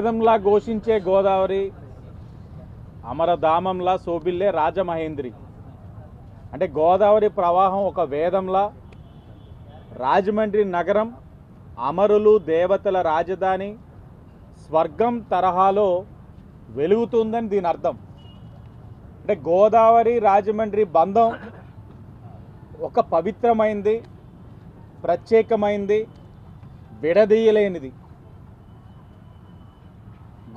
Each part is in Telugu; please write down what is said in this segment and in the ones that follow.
వేదంలా ఘోషించే గోదావరి అమరధామంలా శోభిల్లే రాజమహేంద్రి. అంటే గోదావరి ప్రవాహం ఒక వేదంలా రాజమండ్రి నగరం అమరులు దేవతల రాజధాని స్వర్గం తరహాలో వెలుగుతుందని దీని అర్థం. అంటే గోదావరి రాజమండ్రి బంధం ఒక పవిత్రమైంది ప్రత్యేకమైంది విడదీయలేనిది.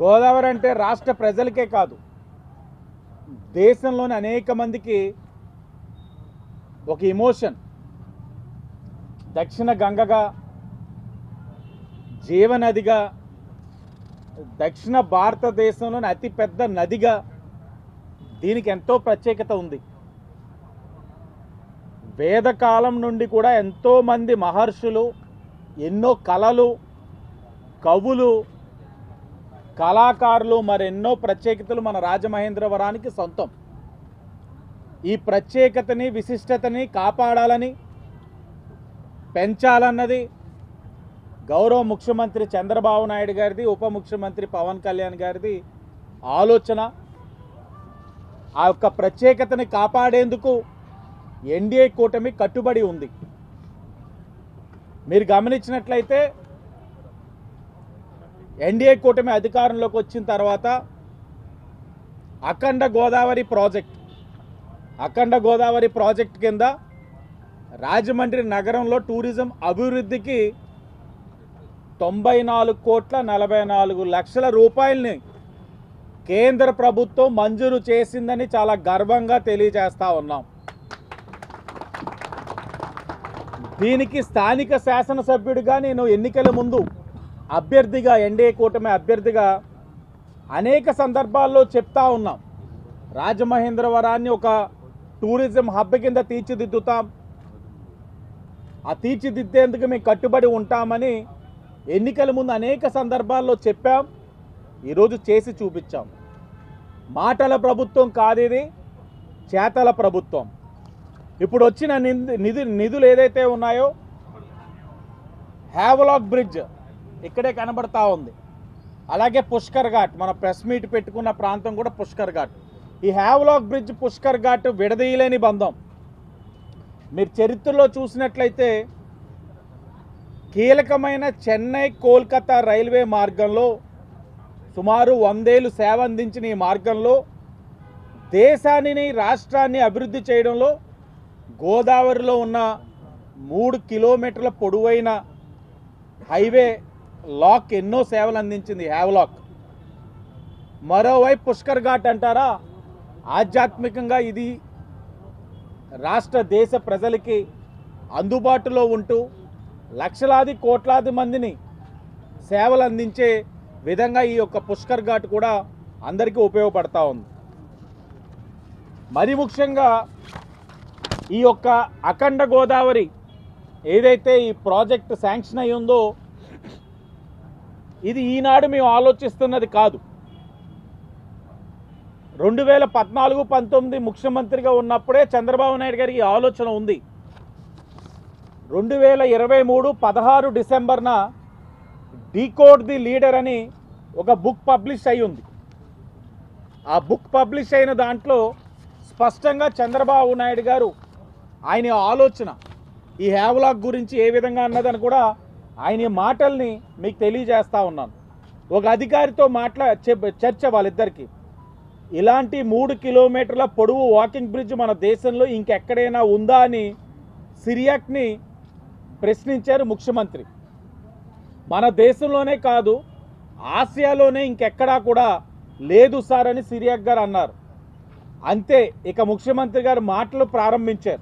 గోదావరి అంటే రాష్ట్ర ప్రజలకే కాదు. దేశంలోని అనేక మందికి ఒక ఇమోషన్ దక్షిణ గంగగా జీవనదిగా దక్షిణ భారతదేశంలోని అతిపెద్ద నదిగా దీనికి ఎంతో ప్రత్యేకత ఉంది. వేదకాలం నుండి కూడా ఎంతోమంది మహర్షులు ఎన్నో కళలు కవులు కళాకారులు మరెన్నో ప్రత్యేకతలు మన రాజమహేంద్రవరానికి సొంతం. ఈ ప్రత్యేకతని విశిష్టతని కాపాడాలని పెంచాలన్నది గౌరవ ముఖ్యమంత్రి చంద్రబాబు నాయుడు గారిది ఉప ముఖ్యమంత్రి పవన్ కళ్యాణ్ గారిది ఆలోచన. ఆ యొక్క ప్రత్యేకతని కాపాడేందుకు ఎన్డీఏ కూటమి కట్టుబడి ఉంది. మీరు గమనించినట్లయితే ఎన్డీఏ కూటమి అధికారంలోకి వచ్చిన తర్వాత అఖండ గోదావరి ప్రాజెక్ట్ అఖండ గోదావరి ప్రాజెక్ట్ కింద రాజమండ్రి నగరంలో టూరిజం అభివృద్ధికి తొంభై నాలుగు కోట్ల నలభై నాలుగు లక్షల రూపాయలని కేంద్ర ప్రభుత్వం మంజూరు చేసిందని చాలా గర్వంగా తెలియజేస్తూ ఉన్నాం. దీనికి స్థానిక శాసనసభ్యుడిగా నేను ఎన్నికల ముందు అభ్యర్థిగా ఎన్డీఏ కూటమి అభ్యర్థిగా అనేక సందర్భాల్లో చెప్తా ఉన్నాం. రాజమహేంద్రవరాన్ని ఒక టూరిజం హబ్ కింద తీర్చిదిద్దుతాం. ఆ తీర్చిదిద్దేందుకు మేము కట్టుబడి ఉంటామని ఎన్నికల ముందు అనేక సందర్భాల్లో చెప్పాం. ఈరోజు చేసి చూపించాం. మాటల ప్రభుత్వం కాదు ఇది చేతల ప్రభుత్వం. ఇప్పుడు వచ్చిన నిధు నిధులు ఏదైతే ఉన్నాయో హ్యావలాక్ బ్రిడ్జ్ ఇక్కడే కనబడతా ఉంది. అలాగే పుష్కర్ ఘాట్ మన ప్రెస్ మీట్ పెట్టుకున్న ప్రాంతం కూడా పుష్కర్ ఘాట్. ఈ హ్యావ్లాక్ బ్రిడ్జ్ పుష్కర్ ఘాట్ విడదీయలేని బంధం. మీరు చరిత్రలో చూసినట్లయితే కీలకమైన చెన్నై కోల్కతా రైల్వే మార్గంలో సుమారు వందేళ్ళు సేవ అందించిన ఈ మార్గంలో దేశాన్ని రాష్ట్రాన్ని అభివృద్ధి చేయడంలో గోదావరిలో ఉన్న మూడు కిలోమీటర్ల పొడవైన హైవే లాక్ ఎన్నో సేవలు అందించింది. హ్యావ్లాక్ మరోవైపు పుష్కర్ ఘాట్ అంటారా? ఆధ్యాత్మికంగా ఇది రాష్ట్ర దేశ ప్రజలకి అందుబాటులో ఉంటూ లక్షలాది కోట్లాది మందిని సేవలు అందించే విధంగా ఈ యొక్క పుష్కర్ ఘాట్ కూడా అందరికీ ఉపయోగపడతా ఉంది. మరి ముఖ్యంగా ఈ యొక్క అఖండ గోదావరి ఏదైతే ఈ ప్రాజెక్ట్ శాంక్షన్ అయి ఉందో ఇది ఈనాడు మేము ఆలోచిస్తున్నది కాదు. రెండు వేల పద్నాలుగు పంతొమ్మిది ముఖ్యమంత్రిగా ఉన్నప్పుడే చంద్రబాబు నాయుడు గారికి ఈ ఆలోచన ఉంది. రెండు వేల ఇరవై మూడు పదహారు డిసెంబర్న డీకోడ్ ది లీడర్ అని ఒక బుక్ పబ్లిష్ అయి ఉంది ఆ బుక్ పబ్లిష్ అయిన దాంట్లో స్పష్టంగా చంద్రబాబు నాయుడు గారు ఆయన ఆలోచన ఈ హ్యావ్లాక్ గురించి ఏ విధంగా అన్నదని కూడా ఆయన మాటల్ని మీకు తెలియజేస్తా ఉన్నాను. ఒక అధికారితో మాట్లా చర్చ వాళ్ళిద్దరికి. ఇలాంటి మూడు కిలోమీటర్ల పొడవు వాకింగ్ బ్రిడ్జ్ మన దేశంలో ఇంకెక్కడైనా ఉందా అని సిరియాక్ని ప్రశ్నించారు ముఖ్యమంత్రి. మన దేశంలోనే కాదు ఆసియాలోనే ఇంకెక్కడా కూడా లేదు సార్ అని సిరియాక్ గారు అన్నారు. అంతే ఇక ముఖ్యమంత్రి గారు మాటలు ప్రారంభించారు.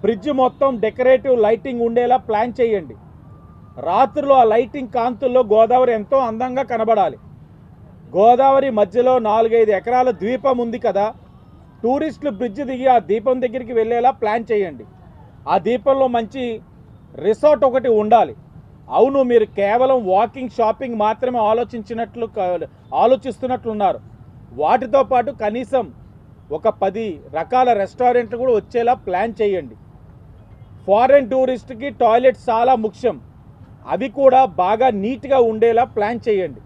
బ్రిడ్జ్ మొత్తం డెకరేటివ్ లైటింగ్ ఉండేలా ప్లాన్ చేయండి. రాత్రిలో ఆ లైటింగ్ కాంతుల్లో గోదావరి ఎంతో అందంగా కనబడాలి. గోదావరి మధ్యలో నాలుగైదు ఎకరాల ద్వీపం ఉంది కదా టూరిస్టులు బ్రిడ్జ్ దిగి ఆ దీపం దగ్గరికి వెళ్ళేలా ప్లాన్ చేయండి. ఆ దీపంలో మంచి రిసార్ట్ ఒకటి ఉండాలి. అవును మీరు కేవలం వాకింగ్ షాపింగ్ మాత్రమే ఆలోచించినట్లు ఆలోచిస్తున్నట్లున్నారు. వాటితో పాటు కనీసం ఒక పది రకాల రెస్టారెంట్లు కూడా వచ్చేలా ప్లాన్ చేయండి. ఫారెన్ టూరిస్ట్కి టాయిలెట్స్ చాలా ముఖ్యం. అవి కూడా బాగా నీట్గా ఉండేలా ప్లాన్ చేయండి.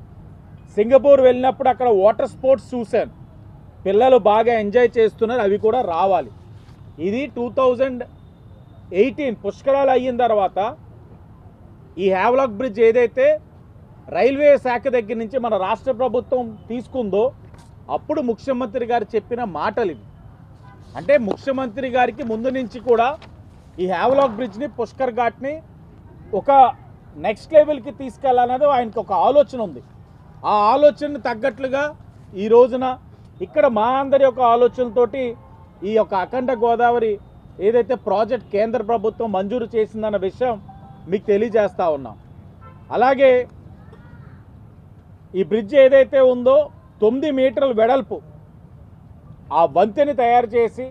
సింగపూర్ వెళ్ళినప్పుడు అక్కడ వాటర్ స్పోర్ట్స్ చూశాను. పిల్లలు బాగా ఎంజాయ్ చేస్తున్నారు అవి కూడా రావాలి. ఇది టూ థౌజండ్ ఎయిటీన్ పుష్కరాలు అయిన తర్వాత ఈ హ్యావ్లాక్ బ్రిడ్జ్ ఏదైతే రైల్వే శాఖ దగ్గర నుంచి మన రాష్ట్ర ప్రభుత్వం తీసుకుందో అప్పుడు ముఖ్యమంత్రి గారు చెప్పిన మాటలు ఇవి. అంటే ముఖ్యమంత్రి గారికి ముందు నుంచి కూడా ఈ హ్యావ్లాక్ బ్రిడ్జ్ని పుష్కర్ ఘాట్ని ఒక నెక్స్ట్ లెవెల్కి తీసుకెళ్ళాలన్నది ఆయనకు ఒక ఆలోచన ఉంది. ఆ ఆలోచనకు తగ్గట్లుగా ఈ రోజున ఇక్కడ మా అందరి యొక్క ఆలోచనతోటి ఈ యొక్క అఖండ గోదావరి ఏదైతే ప్రాజెక్ట్ కేంద్ర ప్రభుత్వం మంజూరు చేసిందన్న విషయం మీకు తెలియజేస్తూ ఉన్నాం. అలాగే ఈ బ్రిడ్జ్ ఏదైతే ఉందో తొమ్మిది మీటర్ల వెడల్పు ఆ వంతెని తయారు చేసి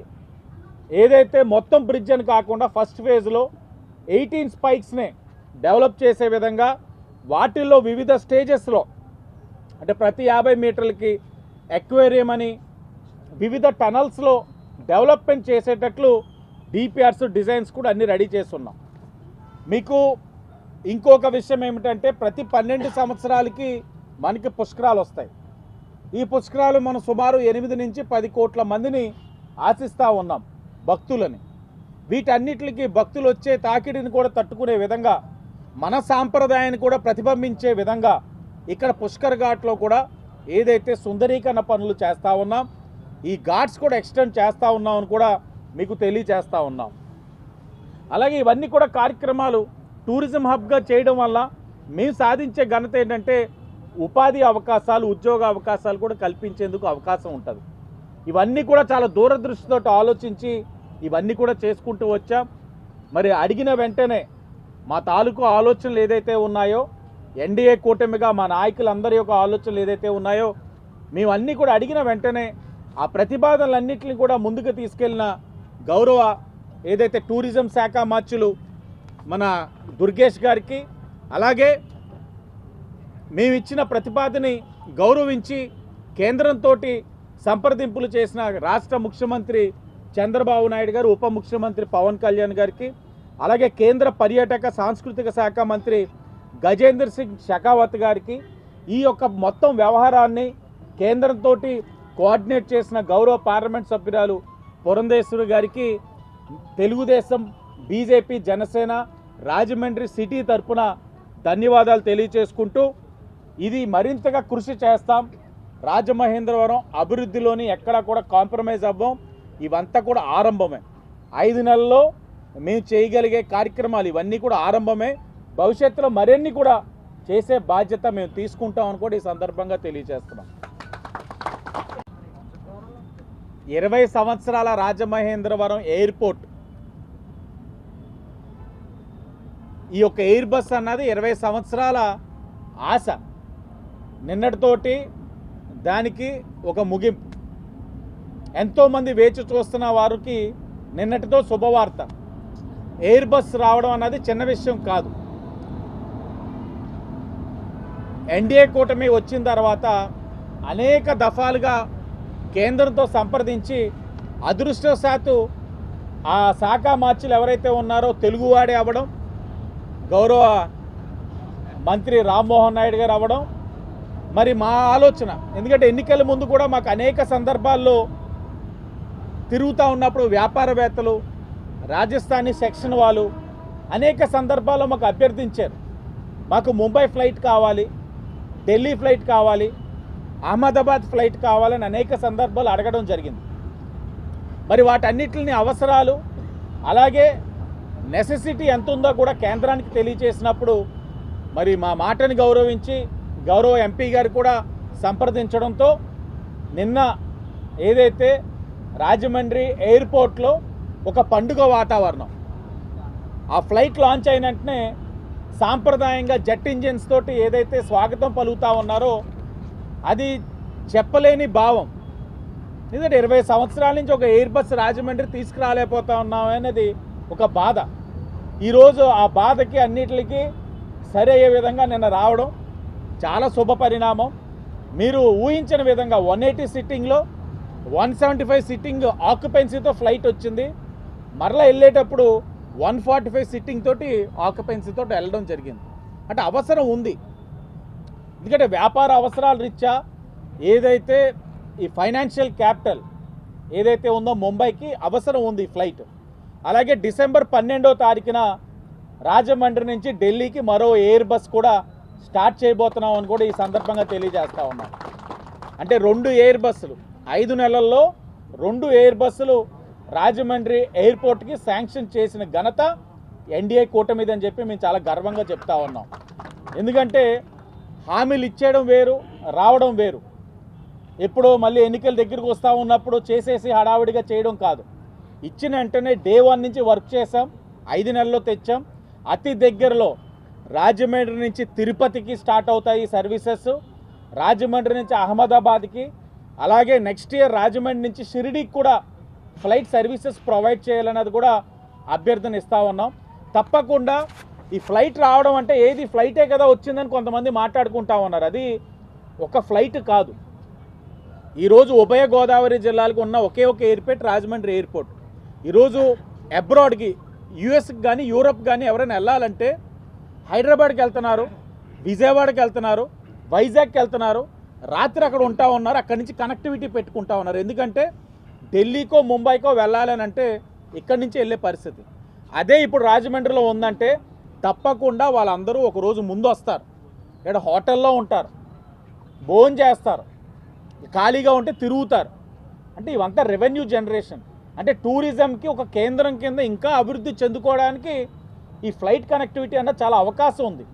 ఏదైతే మొత్తం బ్రిడ్జ్ అని కాకుండా ఫస్ట్ ఫేజ్లో ఎయిటీన్ స్పైక్స్నే డెవలప్ చేసే విధంగా వాటిల్లో వివిధ స్టేజెస్లో అంటే ప్రతి యాభై మీటర్లకి ఎక్వేరియం అని వివిధ టనల్స్లో డెవలప్మెంట్ చేసేటట్లు డిపిఆర్స్ డిజైన్స్ కూడా అన్ని రెడీ చేస్తున్నాం. మీకు ఇంకొక విషయం ఏమిటంటే ప్రతి పన్నెండు సంవత్సరాలకి మనకి పుష్కరాలు వస్తాయి. ఈ పుష్కరాలు మనం సుమారు ఎనిమిది నుంచి పది కోట్ల మందిని ఆశిస్తూ ఉన్నాం భక్తులని. వీటన్నిటికి భక్తులు వచ్చే తాకిడిని కూడా తట్టుకునే విధంగా మన సాంప్రదాయాన్ని కూడా ప్రతిబింబించే విధంగా ఇక్కడ పుష్కర్ ఘాట్లో కూడా ఏదైతే సుందరీకరణ పనులు చేస్తూ ఉన్నాం ఈ ఘాట్స్ కూడా ఎక్స్టెండ్ చేస్తూ ఉన్నామని కూడా మీకు తెలియజేస్తూ ఉన్నాం. అలాగే ఇవన్నీ కూడా కార్యక్రమాలు టూరిజం హబ్గా చేయడం వల్ల మేము సాధించే ఘనత ఏంటంటే ఉపాధి అవకాశాలు ఉద్యోగ అవకాశాలు కూడా కల్పించేందుకు అవకాశం ఉంటుంది. ఇవన్నీ కూడా చాలా దూరదృష్టితో ఆలోచించి ఇవన్నీ కూడా చేసుకుంటూ వచ్చాం. మరి అడిగిన వెంటనే మా తాలూకు ఆలోచనలు ఏదైతే ఉన్నాయో ఎన్డీఏ కూటమిగా మా నాయకులందరి యొక్క ఆలోచనలు ఏదైతే ఉన్నాయో మేము అన్నీ కూడా అడిగిన వెంటనే ఆ ప్రతిపాదనలన్నింటినీ కూడా ముందుకు తీసుకెళ్ళిన గౌరవ ఏదైతే టూరిజం శాఖ మార్చులు మన దుర్గేష్ గారికి అలాగే మేమిచ్చిన ఇచ్చిన గౌరవించి కేంద్రంతో సంప్రదింపులు చేసిన రాష్ట్ర ముఖ్యమంత్రి చంద్రబాబు నాయుడు గారు ఉప ముఖ్యమంత్రి పవన్ కళ్యాణ్ గారికి అలాగే కేంద్ర పర్యాటక సాంస్కృతిక శాఖ మంత్రి గజేంద్ర సింగ్ షెకావత్ గారికి ఈ యొక్క మొత్తం వ్యవహారాన్ని కేంద్రంతో కోఆర్డినేట్ చేసిన గౌరవ పార్లమెంట్ సభ్యురాలు పురంధేశ్వరి గారికి తెలుగుదేశం బీజేపీ జనసేన రాజమండ్రి సిటీ తరపున ధన్యవాదాలు తెలియచేసుకుంటూ ఇది మరింతగా కృషి చేస్తాం. రాజమహేంద్రవరం అభివృద్ధిలోని ఎక్కడా కూడా కాంప్రమైజ్ అవ్వం. ఇవంతా కూడా ఆరంభమే. ఐదు నెలల్లో మేము చేయగలిగే కార్యక్రమాలు ఇవన్నీ కూడా ఆరంభమే. భవిష్యత్తులో మరిన్ని కూడా చేసే బాధ్యత మేము తీసుకుంటామని కూడా ఈ సందర్భంగా తెలియజేస్తున్నాం. ఇరవై సంవత్సరాల రాజమహేంద్రవరం ఎయిర్పోర్ట్. ఈ యొక్క ఎయిర్ బస్ అన్నది ఇరవై సంవత్సరాల ఆశ. నిన్నటితోటి దానికి ఒక ముగింపు. ఎంతోమంది వేచి చూస్తున్న వారికి నిన్నటితో శుభవార్త. ఎయిర్ బస్ రావడం అన్నది చిన్న విషయం కాదు. ఎన్డీఏ కూటమి వచ్చిన తర్వాత అనేక దఫాలుగా కేంద్రంతో సంప్రదించి అదృష్టవశాత్తు ఆ శాఖ మార్చులు ఎవరైతే ఉన్నారో తెలుగువాడే అవ్వడం గౌరవ మంత్రి రామ్మోహన్ నాయుడు గారు అవ్వడం. మరి మా ఆలోచన ఎందుకంటే ఎన్నికల ముందు కూడా మాకు అనేక సందర్భాల్లో తిరుగుతూ ఉన్నప్పుడు వ్యాపారవేత్తలు రాజస్థానీ సెక్షన్ వాళ్ళు అనేక సందర్భాల్లో మాకు అభ్యర్థించారు. మాకు ముంబై ఫ్లైట్ కావాలి ఢిల్లీ ఫ్లైట్ కావాలి అహ్మదాబాద్ ఫ్లైట్ కావాలని అనేక సందర్భాలు అడగడం జరిగింది. మరి వాటన్నిటిని అవసరాలు అలాగే నెసెసిటీ ఎంత ఉందో కూడా కేంద్రానికి తెలియజేసినప్పుడు మరి మా మాటని గౌరవించి గౌరవ ఎంపీ గారు కూడా సంప్రదించడంతో నిన్న ఏదైతే రాజమండ్రి ఎయిర్పోర్ట్లో ఒక పండుగ వాతావరణం. ఆ ఫ్లైట్ లాంచ్ అయిన వెంటనే సాంప్రదాయంగా జెట్ ఇంజిన్స్ తోటి ఏదైతే స్వాగతం పలుకుతా ఉన్నారో అది చెప్పలేని భావం. ఎందుకంటే ఇరవై సంవత్సరాల నుంచి ఒక ఎయిర్ బస్ రాజమండ్రి తీసుకురాలేకపోతా ఉన్నామనేది ఒక బాధ. ఈరోజు ఆ బాధకి అన్నిటికి సరి అయ్యే విధంగా నిన్న రావడం చాలా శుభ పరిణామం. మీరు ఊహించిన విధంగా వన్ ఎయిటీ సిట్టింగ్లో వన్ సెవెంటీ ఫైవ్ సిట్టింగ్ ఆక్యుపెన్సీతో ఫ్లైట్ వచ్చింది. మరలా వెళ్ళేటప్పుడు వన్ ఫార్టీ ఫైవ్ సిట్టింగ్ తోటి ఆక్యుపెన్సీతో వెళ్ళడం జరిగింది. అంటే అవసరం ఉంది. ఎందుకంటే వ్యాపార అవసరాల రీత్యా ఏదైతే ఈ ఫైనాన్షియల్ క్యాపిటల్ ఏదైతే ఉందో ముంబైకి అవసరం ఉంది ఫ్లైట్ అలాగే డిసెంబర్ పన్నెండో తారీఖున రాజమండ్రి నుంచి ఢిల్లీకి మరో ఎయిర్ బస్ కూడా స్టార్ట్ చేయబోతున్నాం అని కూడా ఈ సందర్భంగా తెలియజేస్తూ ఉన్నాం. అంటే రెండు ఎయిర్ బస్సులు ఐదు నెలల్లో రెండు ఎయిర్ బస్సులు రాజమండ్రి ఎయిర్పోర్ట్కి శాంక్షన్ చేసిన ఘనత ఎన్డీఏ కూటమిది అని చెప్పి మేము చాలా గర్వంగా చెప్తా ఉన్నాం. ఎందుకంటే హామీలు ఇచ్చేయడం వేరు రావడం వేరు. ఎప్పుడో మళ్ళీ ఎన్నికల దగ్గరికి వస్తూ ఉన్నప్పుడు చేసేసి హడావిడిగా చేయడం కాదు. ఇచ్చిన వెంటనే డే వన్ నుంచి వర్క్ చేసాం ఐదు నెలల్లో తెచ్చాం. అతి దగ్గరలో రాజమండ్రి నుంచి తిరుపతికి స్టార్ట్ అవుతాయి సర్వీసెస్ రాజమండ్రి నుంచి అహ్మదాబాద్కి అలాగే నెక్స్ట్ ఇయర్ రాజమండ్రి నుంచి షిరిడీకి కూడా ఫ్లైట్ సర్వీసెస్ ప్రొవైడ్ చేయాలన్నది కూడా అభ్యర్థన ఇస్తా ఉన్నాం. తప్పకుండా ఈ ఫ్లైట్ రావడం అంటే ఏది ఫ్లైటే కదా వచ్చిందని కొంతమంది మాట్లాడుకుంటా ఉన్నారు. అది ఒక ఫ్లైట్ కాదు. ఈరోజు ఉభయ గోదావరి జిల్లాలకు ఉన్న ఒకే ఒక ఎయిర్పోర్ట్ రాజమండ్రి ఎయిర్పోర్ట్. ఈరోజు అబ్రాడ్కి యుఎస్కి కానీ యూరప్ కానీ ఎవరైనా వెళ్ళాలంటే హైదరాబాద్కి వెళ్తున్నారు విజయవాడకి వెళ్తున్నారు వైజాగ్కి వెళ్తున్నారు రాత్రి అక్కడ ఉంటా ఉన్నారు అక్కడి నుంచి కనెక్టివిటీ పెట్టుకుంటా ఉన్నారు. ఎందుకంటే ఢిల్లీకో ముంబైకో వెళ్ళాలని అంటే ఇక్కడి నుంచి వెళ్ళే పరిస్థితి. అదే ఇప్పుడు రాజమండ్రిలో ఉందంటే తప్పకుండా వాళ్ళందరూ ఒక రోజు ముందు వస్తారు. ఇక్కడ హోటల్లో ఉంటారు. భోజనం చేస్తారు. ఖాళీగా ఉంటే తిరుగుతారు. అంటే ఇవంతా రెవెన్యూ జనరేషన్ అంటే టూరిజంకి ఒక కేంద్రం కింద ఇంకా అభివృద్ధి చెందుకోవడానికి ఈ ఫ్లైట్ కనెక్టివిటీ అన్న చాలా అవకాశం ఉంది.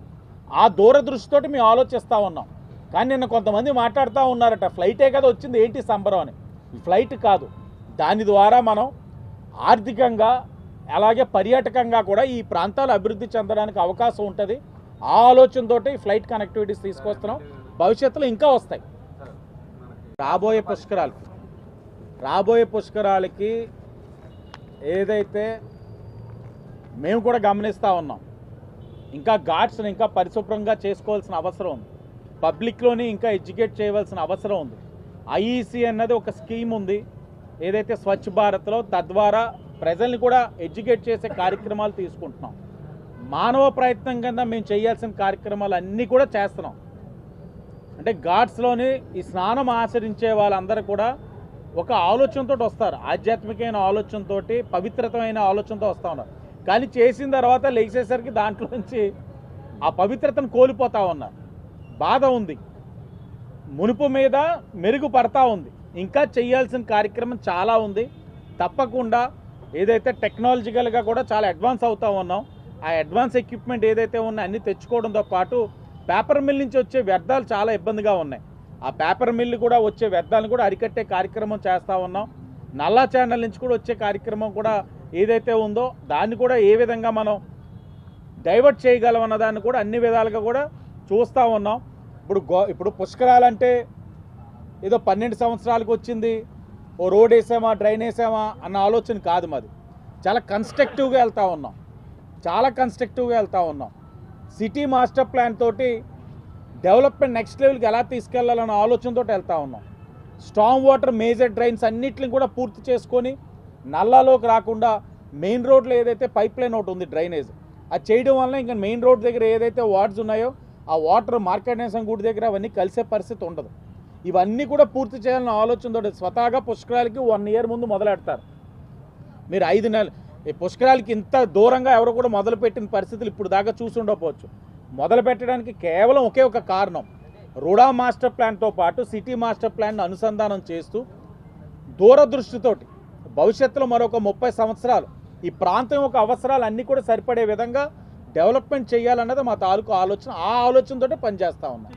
ఆ దూరదృష్టితోటి మేము ఆలోచిస్తూ ఉన్నాం. కానీ నిన్న కొంతమంది మాట్లాడుతూ ఉన్నారట ఫ్లైటే కదా వచ్చింది ఏంటి సంబరం అని. ఈ ఫ్లైట్ కాదు. దాని ద్వారా మనం ఆర్థికంగా అలాగే పర్యాటకంగా కూడా ఈ ప్రాంతాలు అభివృద్ధి చెందడానికి అవకాశం ఉంటుంది. ఆ ఆలోచనతోటి ఈ ఫ్లైట్ కనెక్టివిటీస్ తీసుకొస్తున్నాం. భవిష్యత్తులో ఇంకా వస్తాయి. రాబోయే పుష్కరాలకి రాబోయే పుష్కరాలకి ఏదైతే మేము కూడా గమనిస్తూ ఉన్నాం. ఇంకా ఘాట్స్ని ఇంకా పరిశుభ్రంగా చేసుకోవాల్సిన అవసరం ఉంది. పబ్లిక్లోని ఇంకా ఎడ్యుకేట్ చేయవలసిన అవసరం ఉంది. ఐఈసీ అన్నది ఒక స్కీమ్ ఉంది. ఏదైతే స్వచ్ఛ భారత్లో తద్వారా ప్రజల్ని కూడా ఎడ్యుకేట్ చేసే కార్యక్రమాలు తీసుకుంటున్నాం. మానవ ప్రయత్నం కింద మేము చేయాల్సిన కార్యక్రమాలు అన్నీ కూడా చేస్తున్నాం. అంటే ఘాట్స్లోని ఈ స్నానం ఆచరించే వాళ్ళందరూ కూడా ఒక ఆలోచనతో వస్తారు. ఆధ్యాత్మికమైన ఆలోచనతో పవిత్రతమైన ఆలోచనతో వస్తూ ఉన్నారు. కానీ చేసిన తర్వాత లేచేసరికి దాంట్లో నుంచి ఆ పవిత్రతను కోల్పోతా ఉన్నారు. బాధ ఉంది. మునుపు మీద మెరుగుపడతా ఉంది. ఇంకా చేయాల్సిన కార్యక్రమం చాలా ఉంది. తప్పకుండా ఏదైతే టెక్నాలజికల్గా కూడా చాలా అడ్వాన్స్ అవుతా ఉన్నాం ఆ అడ్వాన్స్ ఎక్విప్మెంట్ ఏదైతే ఉన్నాయో అన్నీ తెచ్చుకోవడంతో పాటు పేపర్ మిల్ నుంచి వచ్చే వ్యర్థాలు చాలా ఇబ్బందిగా ఉన్నాయి. ఆ పేపర్ మిల్ కూడా వచ్చే వ్యర్థాలను కూడా అరికట్టే కార్యక్రమం చేస్తూ ఉన్నాం. నల్లా ఛానల్ నుంచి కూడా వచ్చే కార్యక్రమం కూడా ఏదైతే ఉందో దాన్ని కూడా ఏ విధంగా మనం డైవర్ట్ చేయగలం అన్న దాన్ని కూడా అన్ని విధాలుగా కూడా చూస్తూ ఉన్నాం. ఇప్పుడు గో ఇప్పుడు పుష్కరాలంటే ఏదో పన్నెండు సంవత్సరాలకు వచ్చింది ఓ రోడ్ వేసామా డ్రైన్ వేసామా అన్న ఆలోచన కాదు మాది. చాలా కన్స్ట్రక్టివ్గా వెళ్తూ ఉన్నాం. చాలా కన్స్ట్రక్టివ్గా వెళ్తూ ఉన్నాం. సిటీ మాస్టర్ ప్లాన్ తోటి డెవలప్మెంట్ నెక్స్ట్ లెవెల్కి ఎలా తీసుకెళ్ళాలన్న ఆలోచనతో వెళ్తూ ఉన్నాం. స్ట్రాంగ్ వాటర్ మేజర్ డ్రైన్స్ అన్నిటిని కూడా పూర్తి చేసుకొని నల్లాలోకి రాకుండా మెయిన్ రోడ్లో ఏదైతే పైప్ లైన్ ఒకటి ఉంది డ్రైనేజ్ అది చేయడం వల్ల ఇంకా మెయిన్ రోడ్ దగ్గర ఏదైతే వార్డ్స్ ఉన్నాయో ఆ వాటర్ మార్కెట్ నేసం గుడి దగ్గర అవన్నీ కలిసే పరిస్థితి ఉండదు. ఇవన్నీ కూడా పూర్తి చేయాలన్న ఆలోచనతో స్వతహాగా పుష్కరాలకి వన్ ఇయర్ ముందు మొదలెడతారు. మీరు ఐదు నెలలు ఈ పుష్కరాలకి ఇంత దూరంగా ఎవరు కూడా మొదలుపెట్టిన పరిస్థితులు ఇప్పుడు దాకా చూసుండకపోవచ్చు మొదలు పెట్టడానికి కేవలం ఒకే ఒక కారణం. రుడా మాస్టర్ ప్లాన్తో పాటు సిటీ మాస్టర్ ప్లాన్ను అనుసంధానం చేస్తూ దూరదృష్టితోటి భవిష్యత్తులో మరొక ముప్పై సంవత్సరాలు ఈ ప్రాంతం యొక్క అవసరాలు అన్నీ కూడా సరిపడే విధంగా డెవలప్మెంట్ చేయాలన్నది మా తాలూకు ఆలోచన. ఆ ఆలోచనతో పనిచేస్తూ ఉన్నాం.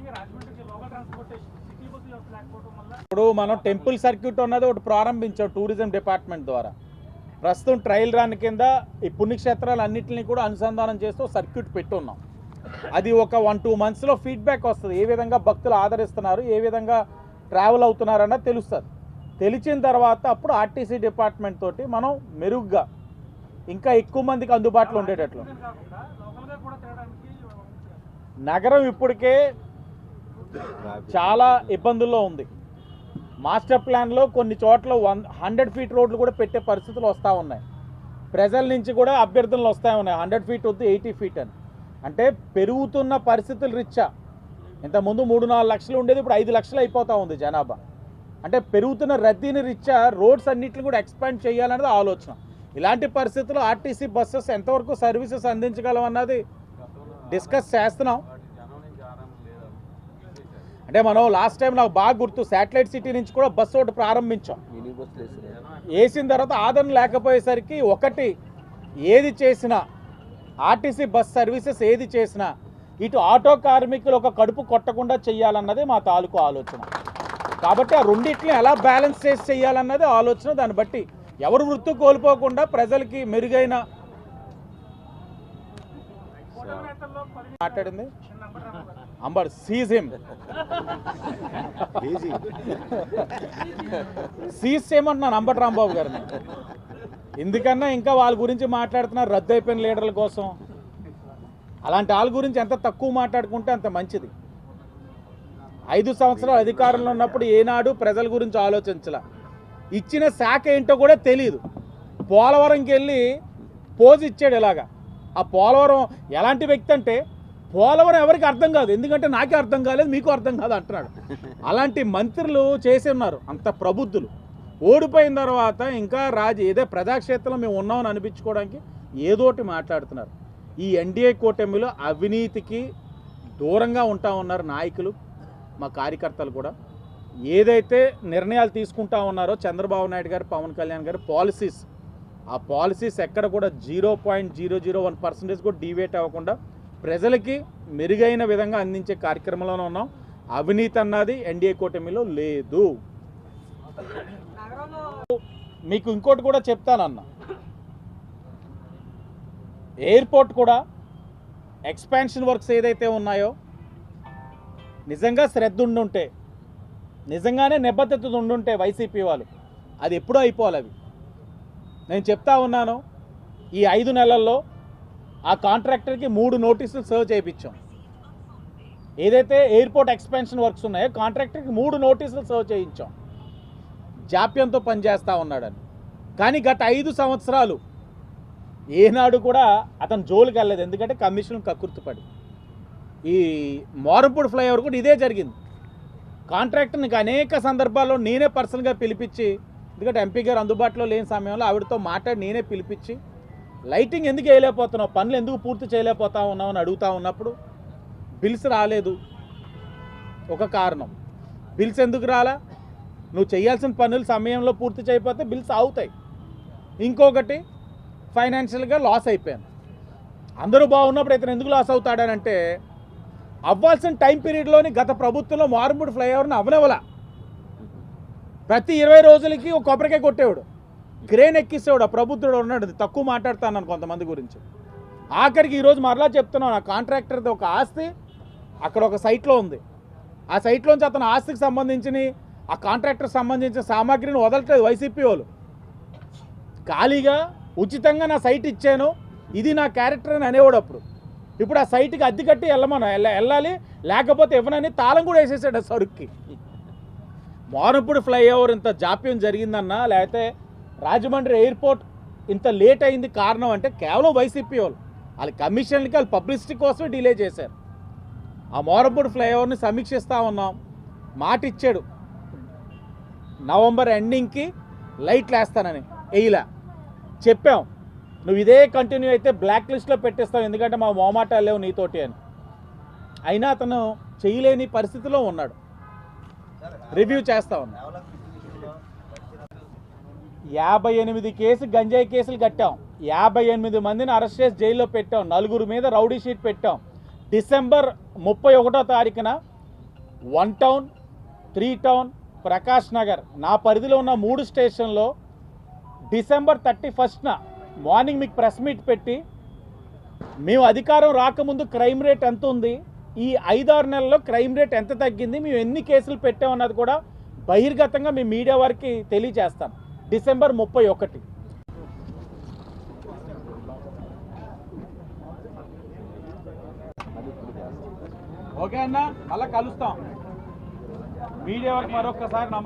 ఇప్పుడు మనం టెంపుల్ సర్క్యూట్ అన్నది ఒకటి ప్రారంభించాం టూరిజం డిపార్ట్మెంట్ ద్వారా. ప్రస్తుతం ట్రయల్ రన్ కింద ఈ పుణ్యక్షేత్రాలు అన్నింటినీ కూడా అనుసంధానం చేస్తూ సర్క్యూట్ పెట్టున్నాం. అది ఒక వన్ టూ మంత్స్లో ఫీడ్బ్యాక్ వస్తుంది. ఏ విధంగా భక్తులు ఆదరిస్తున్నారు ఏ విధంగా ట్రావెల్ అవుతున్నారు తెలుస్తుంది. తెలిసిన తర్వాత అప్పుడు ఆర్టీసీ డిపార్ట్మెంట్ తోటి మనం మెరుగ్గా ఇంకా ఎక్కువ మందికి అందుబాటులో ఉండేటట్లు. నగరం ఇప్పటికే చాలా ఇబ్బందుల్లో ఉంది. మాస్టర్ ప్లాన్లో కొన్ని చోట్ల వన్ హండ్రెడ్ ఫీట్ రోడ్లు కూడా పెట్టే పరిస్థితులు వస్తూ ఉన్నాయి. ప్రజల నుంచి కూడా అభ్యర్థనలు వస్తూ ఉన్నాయి. హండ్రెడ్ ఫీట్ వద్దు ఎయిటీ ఫీట్ అని. అంటే పెరుగుతున్న పరిస్థితులు రిచ్చా. ఇంతకుముందు మూడు నాలుగు లక్షలు ఉండేది ఇప్పుడు ఐదు లక్షలు అయిపోతూ ఉంది జనాభా. అంటే పెరుగుతున్న రద్దీని రిచ్చా రోడ్స్ అన్నింటిని కూడా ఎక్స్పాండ్ చేయాలన్నది ఆలోచన. ఇలాంటి పరిస్థితుల్లో ఆర్టీసీ బస్సెస్ ఎంతవరకు సర్వీసెస్ అందించగలం అన్నది డిస్కస్ చేస్తున్నాం. అంటే మనం లాస్ట్ టైం నాకు బాగా గుర్తు శాటిలైట్ సిటీ నుంచి కూడా బస్సు ఒకటి ప్రారంభించాం. వేసిన తర్వాత ఆదరణ లేకపోయేసరికి ఒకటి ఏది చేసినా ఆర్టీసీ బస్ సర్వీసెస్ ఏది చేసినా ఇటు ఆటో కార్మికులు ఒక కడుపు కొట్టకుండా చెయ్యాలన్నదే మా తాలూకు ఆలోచన. కాబట్టి ఆ రెండింటిని ఎలా బ్యాలెన్స్ చేసి చెయ్యాలన్నది ఆలోచన. దాన్ని బట్టి ఎవరు వృత్తి కోల్పోకుండా ప్రజలకి మెరుగైన మాట్లాడింది. అంబర్ సీజ్ హిమ్ సీజ్ చేయమంటున్నాను అంబటి రాంబాబు గారిని. ఎందుకన్నా ఇంకా వాళ్ళ గురించి మాట్లాడుతున్నారు రద్దు అయిపోయిన లీడర్ల కోసం? అలాంటి వాళ్ళ గురించి ఎంత తక్కువ మాట్లాడుకుంటే అంత మంచిది. ఐదు సంవత్సరాలు అధికారంలో ఉన్నప్పుడు ఏనాడు ప్రజల గురించి ఆలోచించలా. ఇచ్చిన శాఖ ఏంటో కూడా తెలియదు పోలవరంకి వెళ్ళి పోజ్ ఇచ్చాడు ఇలాగా. ఆ పోలవరం ఎలాంటి వ్యక్తి అంటే పోలవరం ఎవరికి అర్థం కాదు. ఎందుకంటే నాకే అర్థం కాలేదు మీకు అర్థం కాదు అంటున్నాడు. అలాంటి మంత్రులు చేసి ఉన్నారు అంత ప్రబుద్ధులు. ఓడిపోయిన తర్వాత ఇంకా రాజు ఏదో ప్రజాక్షేత్రంలో మేము ఉన్నామని అనిపించుకోవడానికి ఏదోటి మాట్లాడుతున్నారు. ఈ ఎన్డీఏ కూటమిలో అవినీతికి దూరంగా ఉంటా ఉన్నారు నాయకులు మా కార్యకర్తలు కూడా. ఏదైతే నిర్ణయాలు తీసుకుంటా ఉన్నారో చంద్రబాబు నాయుడు గారు పవన్ కళ్యాణ్ గారు పాలసీస్. ఆ పాలసీస్ ఎక్కడ కూడా zero point zero zero one percentage కూడా డివేట్ అవ్వకుండా ప్రజలకి మెరుగైన విధంగా అందించే కార్యక్రమంలోనే ఉన్నాం. అవినీతి అన్నది ఎన్డీఏ కూటమిలో లేదు. మీకు ఇంకోటి కూడా చెప్తానన్నా. ఎయిర్పోర్ట్ కూడా ఎక్స్పాన్షన్ వర్క్స్ ఏదైతే ఉన్నాయో నిజంగా శ్రద్ధ ఉండుంటే నిజంగానే నిబద్ధత ఉండుంటే వైసీపీ వాళ్ళు అది ఎప్పుడో అయిపోవాలి అవి. నేను చెప్తా ఉన్నాను ఈ ఐదు నెలల్లో ఆ కాంట్రాక్టర్కి మూడు నోటీసులు సర్వ్ చేయించాం. ఏదైతే ఎయిర్పోర్ట్ ఎక్స్పెన్షన్ వర్క్స్ ఉన్నాయో కాంట్రాక్టర్కి మూడు నోటీసులు సర్వ్ చేయించాం. జాప్యంతో పనిచేస్తూ ఉన్నాడని. కానీ గత ఐదు సంవత్సరాలు ఏనాడు కూడా అతను జోలికి వెళ్ళలేదు. ఎందుకంటే కమిషన్ కక్కుర్తిపడి. ఈ మోరంపూడి ఫ్లైఓవర్ కూడా ఇదే జరిగింది. కాంట్రాక్టర్ని అనేక సందర్భాల్లో నేనే పర్సనల్గా పిలిపించి ఎందుకంటే ఎంపీ గారు అందుబాటులో లేని సమయంలో ఆవిడతో మాట్లాడి నేనే పిలిపించి లైటింగ్ ఎందుకు వేయలేకపోతున్నావు? పనులు ఎందుకు పూర్తి చేయలేకపోతా ఉన్నావు అని అడుగుతా ఉన్నప్పుడు బిల్స్ రాలేదు. ఒక కారణం. బిల్స్ ఎందుకు రాలా? నువ్వు చేయాల్సిన పనులు సమయంలో పూర్తి చేయకపోతే బిల్స్ అవుతాయి ఇంకొకటి ఫైనాన్షియల్గా లాస్ అయిపోయాను. అందరూ బాగున్నప్పుడు ఇతను ఎందుకు లాస్ అవుతాడనంటే అవ్వాల్సిన టైం పీరియడ్లోని గత ప్రభుత్వంలో మారుమూడి ఫ్లైఓవర్ని అవనవల ప్రతి ఇరవై రోజులకి ఒక కొబ్బరికాయ కొట్టేవాడు. క్రేన్ ఎక్కిసేవాడు ఆ ప్రభుత్వుడు ఉన్నాడు. అది తక్కువ మాట్లాడుతాను కొంతమంది గురించి. ఆఖరికి ఈరోజు మరలా చెప్తున్నాను ఆ కాంట్రాక్టర్ది ఒక ఆస్తి అక్కడ ఒక సైట్లో ఉంది. ఆ సైట్లోంచి అతను ఆస్తికి సంబంధించిన ఆ కాంట్రాక్టర్ సంబంధించిన సామాగ్రిని వదలట్లేదు వైసీపీ వాళ్ళు. ఖాళీగా ఉచితంగా నా సైట్ ఇచ్చాను. ఇది నా క్యారెక్టర్ అని అనేవాడు అప్పుడు. ఇప్పుడు ఆ సైట్కి అద్దె కట్టి వెళ్ళమను వెళ్ళాలి. లేకపోతే ఇవ్వనని తాళం కూడా వేసేసాడు ఆ సరుక్కి. మోనప్పుడు ఫ్లైఓవర్ ఇంత జాప్యం జరిగిందన్నా లేకపోతే రాజమండ్రి ఎయిర్పోర్ట్ ఇంత లేట్ అయింది కారణం అంటే కేవలం వైసీపీ వాళ్ళు. వాళ్ళ కమిషన్లకి వాళ్ళు పబ్లిసిటీ కోసమే డిలే చేశారు. ఆ మోరంపూడి ఫ్లైఓవర్ని సమీక్షిస్తూ ఉన్నాం. మాట ఇచ్చాడు. నవంబర్ ఎండింగ్కి లైట్లు వేస్తానని వేయలా చెప్పాం. నువ్వు ఇదే కంటిన్యూ అయితే బ్లాక్ లిస్ట్లో పెట్టేస్తావు ఎందుకంటే మా మోమాటాలు లేవు నీతోటి అని. అయినా అతను చేయలేని పరిస్థితిలో ఉన్నాడు. రివ్యూ చేస్తా ఉన్నా. యాభై ఎనిమిది కేసు గంజాయి కేసులు కట్టాం. యాభై ఎనిమిది మందిని అరెస్ట్ చేసి జైల్లో పెట్టాం. నలుగురు మీద రౌడీ షీట్ పెట్టాం. డిసెంబర్ ముప్పై ఒకటో తారీఖున one town three town Prakash Nagar నా పరిధిలో ఉన్న మూడు స్టేషన్లో డిసెంబర్ థర్టీ ఫస్ట్న మార్నింగ్ మీకు ప్రెస్ మీట్ పెట్టి మేము అధికారం రాకముందు క్రైమ్ రేట్ ఎంత ఉంది? ఈ ఐదారు నెలల్లో క్రైమ్ రేట్ ఎంత తగ్గింది? మేము ఎన్ని కేసులు పెట్టామన్నది కూడా బహిర్గతంగా మీ మీడియా వారికి తెలియజేస్తాం. డిసెంబర్ ముప్పై ఒకటి. ఓకే అన్న మళ్ళీ కలుస్తాం. మీడియా వరకు మరొకసారి నమస్కారం